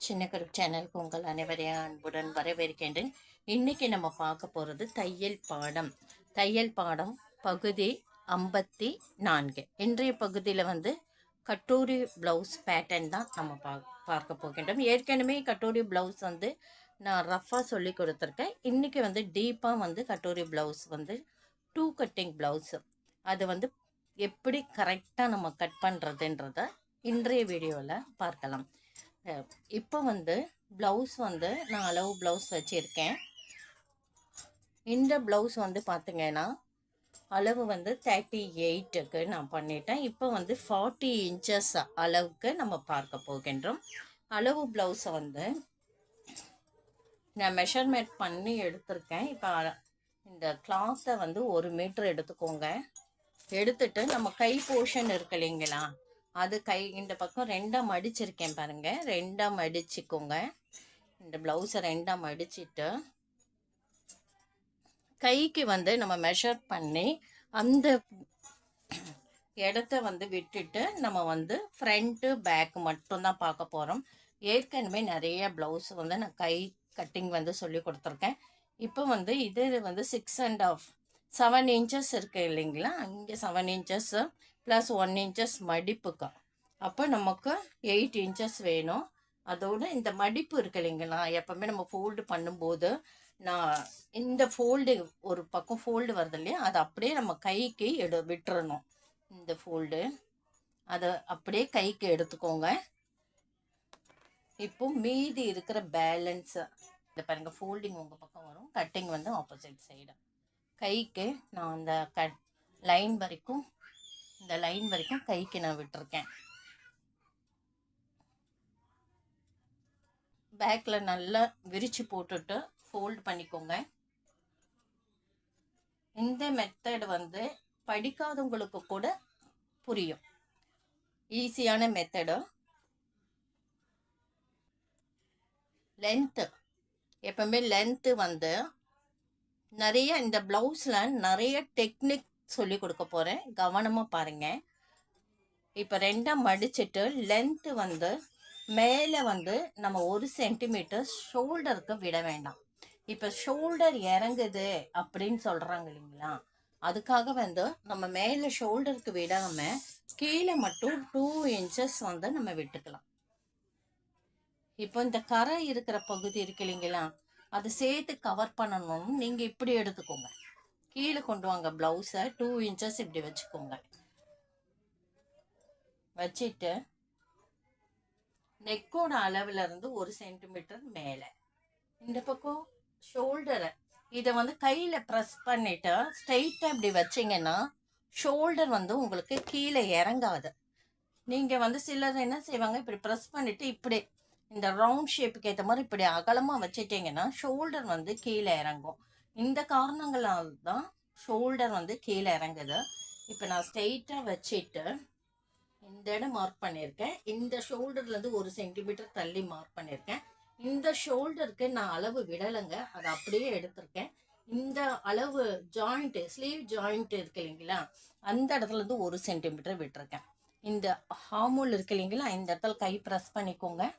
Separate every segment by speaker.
Speaker 1: சின்ன கருப் சேனலுக்கு உங்கள் அனைவரையும் அன்புடன் வரவேற்கின்றேன். இன்னைக்கு நம்ம பார்க்க போகிறது தையல் பாடம். தையல் பாடம் பகுதி ஐம்பத்தி நான்கு. இன்றைய பகுதியில் வந்து கட்டூரி ப்ளவுஸ் பேட்டர்ன் தான் நம்ம பா பார்க்க போகின்றோம். ஏற்கனவே கட்டூரி ப்ளவுஸ் வந்து நான் ரஃபாக சொல்லி கொடுத்துருக்கேன். இன்றைக்கி வந்து டீப்பாக வந்து கட்டூரி ப்ளவுஸ் வந்து டூ கட்டிங் ப்ளவுஸு அது வந்து எப்படி கரெக்டாக நம்ம கட் பண்ணுறதுன்றத இன்றைய வீடியோவில் பார்க்கலாம். இப்போ வந்து ப்ளவுஸ் வந்து நான் அளவு ப்ளவுஸ் வச்சுருக்கேன். இந்த ப்ளவுஸ் வந்து பார்த்தீங்கன்னா அளவு வந்து தேர்ட்டி எயிட்டுக்கு நான் பண்ணிட்டேன். இப்போ வந்து ஃபார்ட்டி இன்ச்சஸ் அளவுக்கு நம்ம பார்க்க போகின்றோம். அளவு ப்ளவுஸை வந்து நான் மெஷர்மெண்ட் பண்ணி எடுத்திருக்கேன். இப்போ இந்த கிளாத்தை வந்து ஒரு மீட்ரு எடுத்துக்கோங்க. எடுத்துட்டு நம்ம கை போர்ஷன் இருக்கு இல்லைங்களா? அது கை இந்த பக்கம் ரெண்டாக மடிச்சிருக்கேன் பாருங்க. ரெண்டாக மடிச்சுக்கோங்க. இந்த ப்ளவுஸை ரெண்டாக மடிச்சிட்டு கைக்கு வந்து நம்ம மெஷர் பண்ணி அந்த இடத்த வந்து விட்டுட்டு நம்ம வந்து ஃப்ரண்ட்டு பேக் மட்டும்தான் பார்க்க போகிறோம் ஏற்கனவே நிறைய ப்ளவுஸ் வந்து நான் கை கட்டிங் வந்து சொல்லி கொடுத்துருக்கேன். இப்போ வந்து இது வந்து six and half seven inches இருக்கு இல்லைங்களா? இங்கே seven inches plus one inches மடிப்புக்கு. அப்போ நமக்கு எயிட் இன்ச்சஸ் வேணும். அதோடு இந்த மடிப்பு இருக்கு இல்லைங்களா? எப்போவுமே நம்ம ஃபோல்டு பண்ணும்போது நான் இந்த ஃபோல்டு ஒரு பக்கம் ஃபோல்டு வருது இல்லையா? அதை அப்படியே நம்ம கைக்கு எடு விட்டுறணும். இந்த ஃபோல்டு அதை அப்படியே கைக்கு எடுத்துக்கோங்க. இப்போ மீதி இருக்கிற பேலன்ஸை இந்த பாருங்க ஃபோல்டிங் உங்கள் பக்கம் வரும் கட்டிங் வந்து ஆப்போசிட் சைடு கைக்கு நான் அந்த க லைன் வரைக்கும் இந்த லைன் வரைக்கும் கைக்கு நான் விட்டுருக்கேன். பேக்கில் நல்லா விரித்து போட்டுட்டு ஃபோல்ட் பண்ணிக்கோங்க. இந்த மெத்தடு வந்து படிக்காதவங்களுக்கு கூட புரியும். ஈஸியான மெத்தடு லென்த்து எப்பவுமே லென்த்து வந்து நிறைய இந்த ப்ளவுஸில் நிறைய டெக்னிக் சொல்லி கொடுக்க போகிறேன் கவனமாக பாருங்கள் இப்போ ரெண்டாக மடிச்சிட்டு லென்த்து வந்து மேலே வந்து நம்ம ஒரு சென்டிமீட்டர் ஷோல்டருக்கு விட வேண்டாம். இப்போ ஷோல்டர் இறங்குது அப்படின்னு சொல்கிறாங்க இல்லைங்களா? அதுக்காக வந்து நம்ம மேலே ஷோல்டருக்கு விடாமல் கீழே மட்டும் டூ இன்ச்சஸ் வந்து நம்ம விட்டுக்கலாம். இப்போ இந்த கரை இருக்கிற பகுதி இருக்கு இல்லைங்களா? அதை சேர்த்து கவர் பண்ணணும்னு நீங்கள் இப்படி எடுத்துக்கோங்க. கீழே கொண்டு வாங்க ப்ளவுஸை டூ இன்ச்சஸ் இப்படி வச்சுக்கோங்க. வச்சுட்டு நெக்கோட அளவுல இருந்து ஒரு சென்டிமீட்டர் மேலே. இந்த பக்கம் ஷோல்டரை இதை வந்து கையில் ப்ரெஸ் பண்ணிவிட்டு ஸ்ட்ரைட்டாக இப்படி வச்சிங்கன்னா ஷோல்டர் வந்து உங்களுக்கு கீழே இறங்காது. நீங்கள் வந்து சிலர் என்ன செய்வாங்க இப்படி ப்ரெஸ் பண்ணிவிட்டு இப்படி இந்த ரவுண்ட் ஷேப்புக்கு ஏற்ற மாதிரி இப்படி அகலமாக வச்சிட்டிங்கன்னா ஷோல்டர் வந்து கீழே இறங்கும். இந்த காரணங்களால் தான் ஷோல்டர் வந்து கீழே இறங்குது. இப்போ நான் ஸ்ட்ரெயிட்டாக வச்சுட்டு இந்த இடம் மார்க் பண்ணியிருக்கேன். இந்த ஷோல்டர்லேருந்து ஒரு சென்டிமீட்டர் தள்ளி மார்க் பண்ணியிருக்கேன். இந்த ஷோல்டருக்கு நான் அளவு விடலைங்க. அதை அப்படியே எடுத்திருக்கேன். இந்த அளவு ஜாயிண்ட்டு ஸ்லீவ் ஜாயிண்ட் இருக்கு இல்லைங்களா? அந்த இடத்துலேருந்து ஒரு சென்டிமீட்டர் விட்டுருக்கேன். இந்த ஹார்மோல் இருக்கு இல்லைங்களா? இந்த இடத்துல கை ப்ரெஸ் பண்ணிக்கோங்க.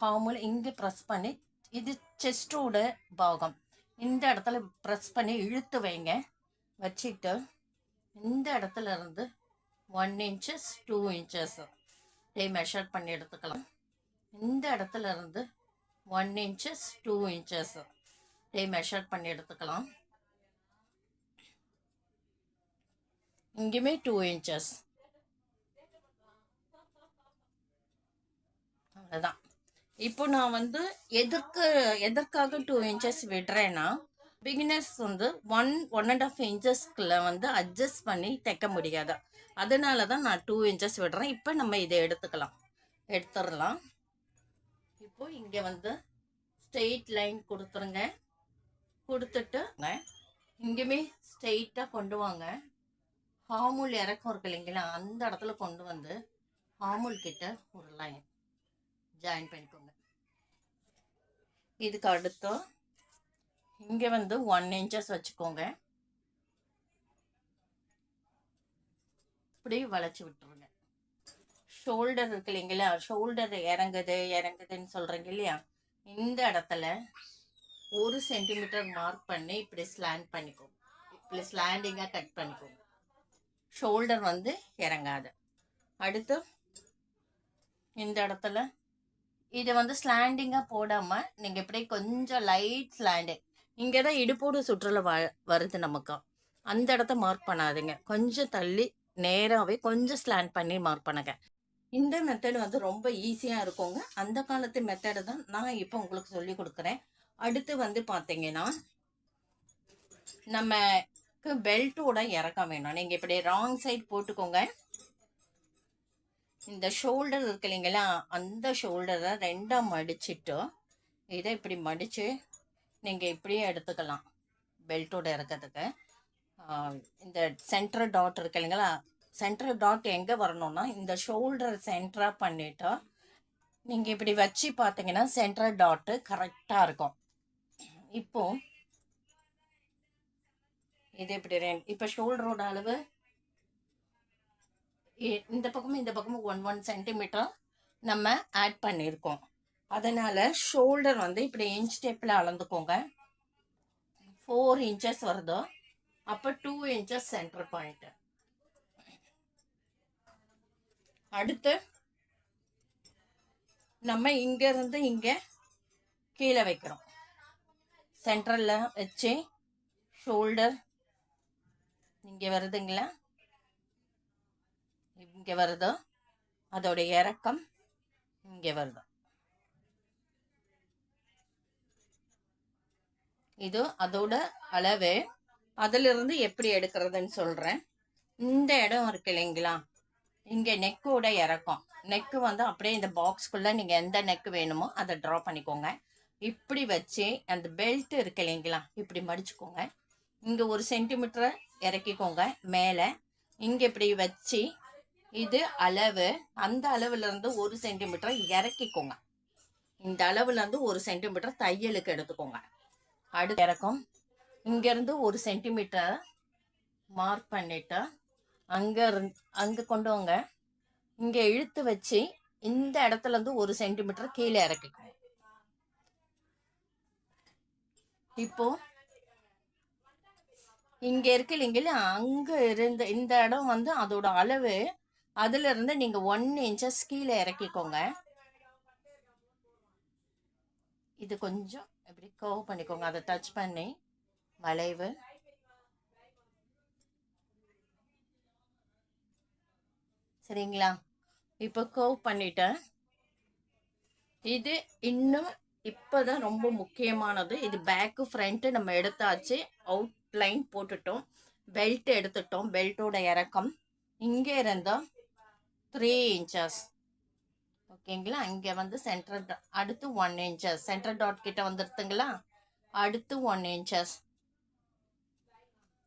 Speaker 1: ஹார்மோல் இங்கே ப்ரெஸ் பண்ணி இது செஸ்டோட பாகம். இந்த இடத்துல ப்ரெஸ் பண்ணி இழுத்து வைங்க. வச்சுட்டு இந்த இடத்துல இருந்து ஒன் இன்ச்சஸ் டூ இன்ச்சஸ் டே மெஷர் பண்ணி எடுத்துக்கலாம். இந்த இடத்துல இருந்து ஒன் இன்ச்சஸ் டூ இன்ச்சஸ் டே மெஷர் பண்ணி எடுத்துக்கலாம். இங்கேயுமே டூ இன்ச்சஸ் அவ்வளோதான் இப்போ நான் வந்து எதற்கு எதற்காக டூ இன்ச்சஸ் விடுறேன்னா பிகினர்ஸ் வந்து ஒன் ஒன் அண்ட் ஆஃப் இன்ச்சஸ்க்குள்ள வந்து அட்ஜஸ்ட் பண்ணி தைக்க முடியாது. அதனால தான் நான் டூ இன்ச்சஸ் விடுறேன். இப்போ நம்ம இதை எடுத்துக்கலாம். எடுத்துடலாம். இப்போ இங்கே வந்து ஸ்ட்ரெயிட் லைன் கொடுத்துருங்க. கொடுத்துட்டு இங்கேயுமே ஸ்ட்ரெயிட்டாக கொண்டு வாங்க. ஹாமுல் இறக்கம் இருக்கு இல்லைங்களா? அந்த இடத்துல கொண்டு வந்து ஹாமுல் கிட்ட ஒரு லைன் ஜாயின் பண்ணிக்கோங்க. இதுக்கு அடுத்து இங்கே வந்து ஒன் இன்ச்சஸ் வச்சுக்கோங்க. இப்படி வளைச்சி விட்டுருங்க. ஷோல்டர் இருக்கு இல்லைங்களா? ஷோல்டர் இறங்குது இறங்குதுன்னு சொல்கிறீங்க இல்லையா? இந்த இடத்துல ஒரு சென்டிமீட்டர் மார்க் பண்ணி இப்படி ஸ்லாண்ட் பண்ணிக்கோங்க. இப்படி ஸ்லாண்டிங்காக கட் பண்ணிக்கோங்க. ஷோல்டர் வந்து இறங்காது. அடுத்து இந்த இடத்துல இது வந்து ஸ்லாண்டிங்காக போடாமல் நீங்கள் இப்படியே கொஞ்சம் லைட் ஸ்லாண்டு இங்கே தான் இடுப்போடு சுற்றுல வ வருது நமக்கு. அந்த இடத்த மார்க் பண்ணாதீங்க. கொஞ்சம் தள்ளி நேராகவே கொஞ்சம் ஸ்லாண்ட் பண்ணி மார்க் பண்ணுங்க. இந்த மெத்தடு வந்து ரொம்ப ஈஸியாக இருக்குங்க. அந்த காலத்து மெத்தடு தான் நான் இப்போ உங்களுக்கு சொல்லி கொடுக்குறேன். அடுத்து வந்து பார்த்தீங்கன்னா நமக்கு பெல்ட்டோட இறக்கம் வேணும். நீங்கள் இப்படி ராங் சைட் போட்டுக்கோங்க. இந்த ஷோல்டர் இருக்கு இல்லைங்களா? அந்த ஷோல்டரை ரெண்டாக மடிச்சிட்டு இதை இப்படி மடித்து நீங்கள் இப்படியே எடுத்துக்கலாம். பெல்ட்டோட இறக்கிறதுக்கு இந்த சென்டர் டாட் இருக்கு இல்லைங்களா? சென்டர் டாட் எங்கே வரணும்னா இந்த ஷோல்டர் சென்டராக பண்ணிவிட்டு நீங்கள் இப்படி வச்சு பார்த்தீங்கன்னா சென்டர் டாட்டு கரெக்டாக இருக்கும். இப்போது இது இப்படி ரெண்டு இப்போ ஷோல்டரோட அளவு இந்த பக்கமும் இந்த பக்கமும் ஒன் ஒன் சென்டிமீட்டர் நம்ம ஆட் பண்ணியிருக்கோம் அதனால் ஷோல்டர் வந்து இப்படி இன்ச் டேப்பில் அளந்துக்கோங்க. ஃபோர் இன்ச்சஸ் வருதோ. அப்போ டூ இன்ச்சஸ் சென்டர் பாயிண்ட்டு அடுத்து நம்ம இங்கேருந்து இங்கே கீழே வைக்கிறோம். சென்ட்ரலில் வச்சு ஷோல்டர் இங்கே வருதுங்களா? இங்கே வருதோ? அதோடைய இறக்கம் இங்கே வருதோ? இது அதோட அளவு. அதிலிருந்து எப்படி எடுக்கிறதுன்னு சொல்கிறேன் இந்த இடம் இருக்கு இல்லைங்களா? இங்கே நெக்கோட இறக்கம். நெக்கு வந்து அப்படியே இந்த பாக்ஸ்க்குள்ளே நீங்கள் எந்த நெக்கு வேணுமோ அதை ட்ரா பண்ணிக்கோங்க. இப்படி வச்சு அந்த பெல்ட் இருக்கு இல்லைங்களா? இப்படி மடிச்சுக்கோங்க. இங்கே ஒரு சென்டிமீட்டரை இறக்கிக்கோங்க. மேலே. இங்கே இப்படி வச்சு இது அளவு அந்த அளவுல இருந்து ஒரு சென்டிமீட்டர் இறக்கிக்கோங்க. இந்த அளவுல இருந்து ஒரு சென்டிமீட்டர் தையலுக்கு எடுத்துக்கோங்க. அடுத்து இறக்கும். இங்க இருந்து ஒரு சென்டிமீட்டர் மார்க் பண்ணிட்டு அங்க இருந்து அங்க கொண்டு வாங்க. இங்க இழுத்து வச்சு இந்த இடத்துல இருந்து ஒரு சென்டிமீட்டர் கீழே இறக்கிக்கோங்க. இப்போ இங்க இருக்கு இல்லைங்களா? அங்க இருந்த இந்த இடம் வந்து அதோட அளவு அதுல இருந்து நீங்க ஒன் இன்ச்சஸ் கீழே இறக்கிக்கோங்க. இது கொஞ்சம் இப்படி கர்வ் பண்ணிக்கோங்க. அதை டச் பண்ணி வளைவு. சரிங்களா? இப்போ கர்வ் பண்ணிட்டேன். இது இன்னும் இப்போதான் ரொம்ப முக்கியமானது. இது பேக்கு ஃப்ரண்ட்டு நம்ம எடுத்தாச்சு. அவுட்லைன் போட்டுட்டோம். பெல்ட் எடுத்துட்டோம். பெல்ட்டோட இறக்கம். இங்கே இருந்தால் த்ரீ இன்ச்சஸ் ஓகேங்களா? இங்கே வந்து சென்டர் அடுத்து ஒன் இன்ச்சஸ் சென்டர் டாட் கிட்ட வந்துடுதுங்களா அடுத்து ஒன் இன்ச்சஸ்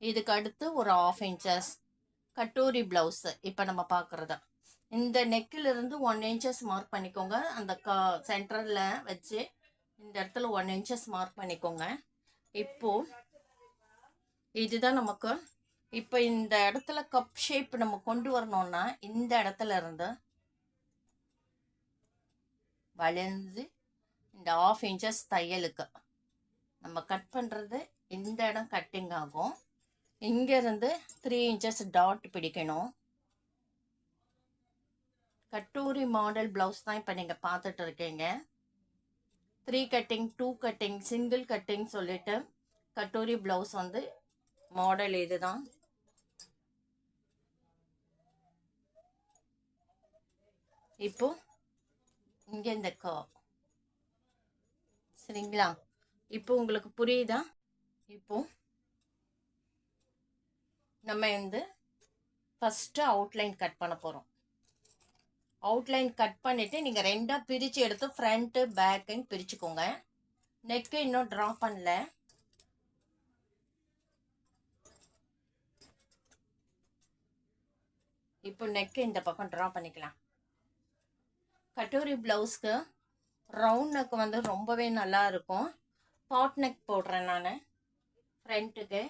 Speaker 1: இதுக்கு அடுத்து ஒரு ஆஃப் இன்ச்சஸ் கட்டோரி ப்ளவுஸு இப்போ நம்ம பார்க்குறது இந்த நெக்கில் இருந்து ஒன் இன்ச்சஸ் மார்க் பண்ணிக்கோங்க. அந்த க சென்டரில் வச்சு இந்த இடத்துல ஒன் இன்ச்சஸ் மார்க் பண்ணிக்கோங்க. இப்போது இதுதான் நமக்கு இப்போ இந்த இடத்துல கப் ஷேப் நம்ம கொண்டு வரணும்னா இந்த இடத்துல இருந்து வளைஞ்சு இந்த ஆஃப் இன்ச்சஸ் தையலுக்கு நம்ம கட் பண்ணுறது இந்த இடம் கட்டிங் ஆகும். இங்கேருந்து த்ரீ இன்ச்சஸ் டாட் பிடிக்கணும். கட்டூரி மாடல் ப்ளவுஸ் தான் இப்போ நீங்கள் பார்த்துட்டு இருக்கீங்க. Three cutting two cutting single cutting சொல்லிட்டு கட்டூரி ப்ளவுஸ் வந்து மாடல் இதுதான். இப்போ இங்கே இந்த கா. சரிங்களா? இப்போ உங்களுக்கு புரியுதா? இப்போ நம்ம வந்து ஃபஸ்ட்டு அவுட்லைன் கட் பண்ண போகிறோம் அவுட்லைன் கட் பண்ணிவிட்டு நீங்கள் ரெண்டாக பிரித்து எடுத்து ஃப்ரண்ட்டு பேக்குன்னு பிரிச்சுக்கோங்க. நெக்கு இன்னும் ட்ரா பண்ணல. இப்போ நெக்கு இந்த பக்கம் ட்ரா பண்ணிக்கலாம். கட்டோரி ப்ளவுஸ்க்கு ரவுண்ட் நெக் வந்து ரொம்பவே நல்லா இருக்கும். பாட் நெக் போடுறேன் நான். ஃப்ரண்ட்டுக்கு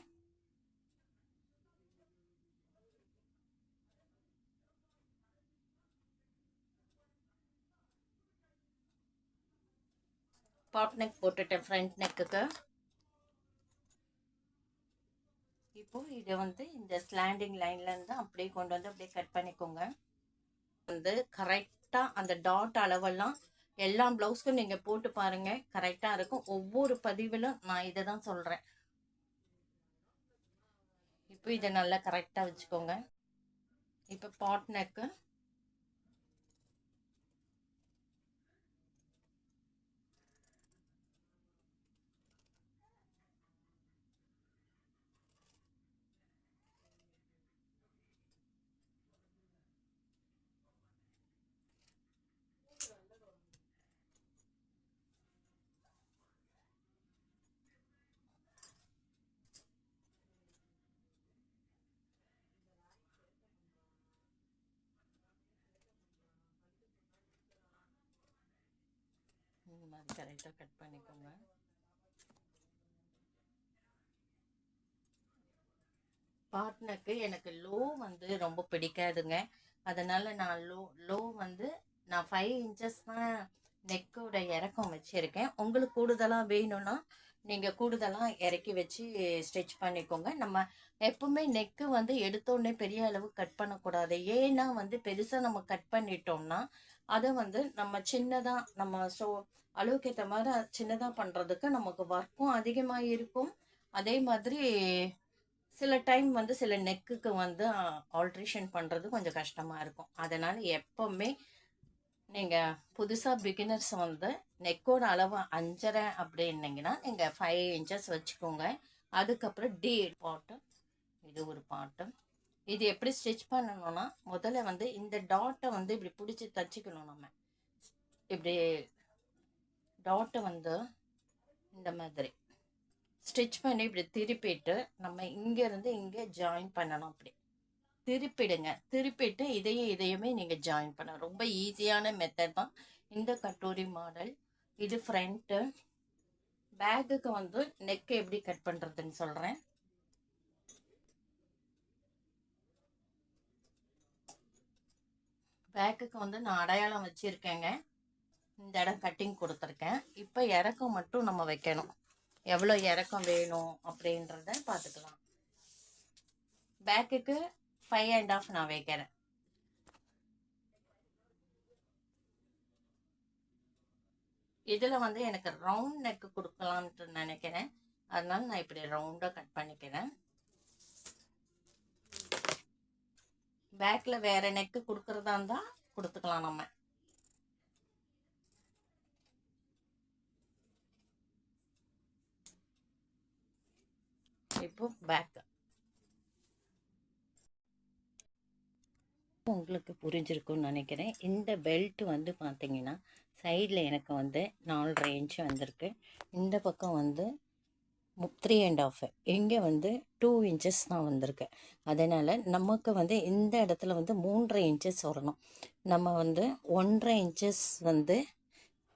Speaker 1: பாப் நெக் போட்டுட்டேன் ஃப்ரண்ட் நெக்குக்கு இப்போது இதை வந்து இந்த ஸ்லாண்டிங் லைன்லேருந்து அப்படியே கொண்டு வந்து அப்படியே கட் பண்ணிக்கோங்க. வந்து கரெக்டாக அந்த டாட் அளவெல்லாம் எல்லா ப்ளவுஸ்க்கும் நீங்கள் போட்டு பாருங்கள் கரெக்டாக இருக்கும். ஒவ்வொரு பதிவிலும் நான் இதை தான் சொல்கிறேன் இப்போ இதை நல்லா கரெக்டாக வச்சுக்கோங்க. இப்போ பாட்னக்கு இந்த மாதிரி கரெக்டாக கட் பண்ணிக்கோங்க. பார்ட்னருக்கு எனக்கு லோ வந்து ரொம்ப பிடிக்காதுங்க. அதனால நான் லோ லோ வந்து நான் ஃபைவ் இன்ச்சஸ் தான் நெக்கோட இறக்கம் வச்சுருக்கேன். உங்களுக்கு கூடுதலாக வேணும்னா நீங்கள் கூடுதலாக இறக்கி வச்சு ஸ்டிச் பண்ணிக்கோங்க. நம்ம எப்பவுமே நெக்கு வந்து எடுத்தோடனே பெரிய அளவு கட் பண்ணக்கூடாது. ஏன்னா வந்து பெருசாக நம்ம கட் பண்ணிட்டோம்னா அதை வந்து நம்ம சின்னதாக நம்ம ஸோ அளவுக்கு ஏற்ற மாதிரி சின்னதாக பண்ணுறதுக்கு நமக்கு ஒர்க்கும் அதிகமாக இருக்கும். அதே மாதிரி சில டைம் வந்து சில நெக்குக்கு வந்து ஆல்ட்ரேஷன் பண்ணுறது கொஞ்சம் கஷ்டமாக இருக்கும். அதனால் எப்போவுமே நீங்கள் புதுசாக பிகினர்ஸ் வந்து நெக்கோட அளவு அஞ்சரை அப்படின்னீங்கன்னா நீங்கள் ஃபைவ் இன்ச்சஸ் வச்சுக்கோங்க. அதுக்கப்புறம் டி பாட்டம் இது ஒரு பாட்டம் இது எப்படி ஸ்டிச் பண்ணணும்னா முதல்ல வந்து இந்த டாட்டை வந்து இப்படி பிடிச்சி தச்சுக்கணும் நம்ம. இப்படி டாட்டை வந்து இந்த மாதிரி ஸ்டிச் பண்ணி இப்படி திருப்பிட்டு நம்ம இங்கேருந்து இங்கே ஜாயின் பண்ணணும் அப்படி. திருப்பிடுங்க. திருப்பிட்டு இதையும் இதையுமே நீங்கள் ஜாயின் பண்ண ரொம்ப ஈஸியான மெத்தட் தான். இந்த கட்டோரி மாடல். இது ஃப்ரண்ட்டு பேக்குக்கு வந்து நெக்கை எப்படி கட் பண்ணுறதுன்னு சொல்கிறேன் பேக்குக்கு வந்து நான் அடையாளம் வச்சுருக்கேங்க. இந்த இடம் கட்டிங் கொடுத்துருக்கேன். இப்போ இறக்கம் மட்டும் நம்ம வைக்கணும். எவ்வளோ இறக்கம் வேணும் அப்படின்றத பார்த்துக்கலாம். பேக்குக்கு ஃபைவ் அண்ட் ஆஃப் நான் வைக்கிறேன். இதில் வந்து எனக்கு ரவுண்ட் நெக்கு கொடுக்கலான்ட்டு நினைக்கிறேன். அதனால நான் இப்படி ரவுண்டாக கட் பண்ணிக்கிறேன். பேக்கில் வேறு நெக்கு கொடுக்குறதா இருந்தால் கொடுத்துக்கலாம் நம்ம. இப்போ பேக் உங்களுக்கு புரிஞ்சிருக்கும்னு நினைக்கிறேன். இந்த பெல்ட் வந்து பார்த்தீங்கன்னா சைடில் எனக்கு வந்து நாலு இன்ச்சு வந்திருக்கு. இந்த பக்கம் வந்து த்ரீ அண்ட் ஆஃப் இங்கே வந்து டூ இன்ச்சஸ் தான் வந்திருக்கு. அதனால் நமக்கு வந்து இந்த இடத்துல வந்து மூன்றரை இன்ச்சஸ் வரணும். நம்ம வந்து ஒன்றரை இன்ச்சஸ் வந்து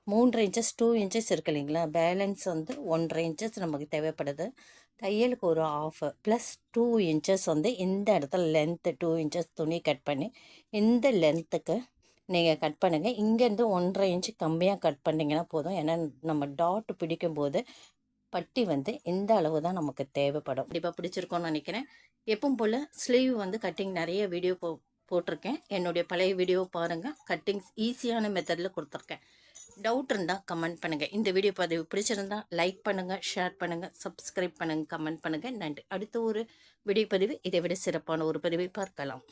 Speaker 1: மூன்றரை இன்ச்சஸ் டூ இன்ச்சஸ் இருக்கு இல்லைங்களா? பேலன்ஸ் வந்து ஒன்றரை இன்ச்சஸ் நமக்கு தேவைப்படுது. தையலுக்கு ஒரு ஆஃப் ப்ளஸ் டூ இன்ச்சஸ் வந்து இந்த இடத்துல லென்த்து டூ இன்ச்சஸ் துணி கட் பண்ணி இந்த லென்த்துக்கு நீங்கள் கட் பண்ணுங்கள் இங்கேருந்து ஒன்றரை இன்ச்சு கம்மியாக கட் பண்ணிங்கன்னா போதும். ஏன்னா நம்ம டாட் பிடிக்கும்போது பட்டி வந்து இந்த அளவு தான் நமக்கு தேவைப்படும். கண்டிப்பாக பிடிச்சிருக்கோன்னு நினைக்கிறேன். எப்பவும் போல் ஸ்லீவ் வந்து கட்டிங் நிறைய வீடியோ போ போட்டிருக்கேன். என்னுடைய பழைய வீடியோ பாருங்கள் கட்டிங்ஸ் ஈஸியான மெத்தடில் கொடுத்துருக்கேன். டவுட் இருந்தால் கமெண்ட் பண்ணுங்கள் இந்த வீடியோ பதிவு பிடிச்சிருந்தால் லைக் பண்ணுங்கள் ஷேர் பண்ணுங்கள் சப்ஸ்கிரைப் பண்ணுங்கள் கமெண்ட் பண்ணுங்கள் நன்றி. அடுத்த ஒரு வீடியோ பதிவு இதை விட சிறப்பான ஒரு பதிவை பார்க்கலாம்.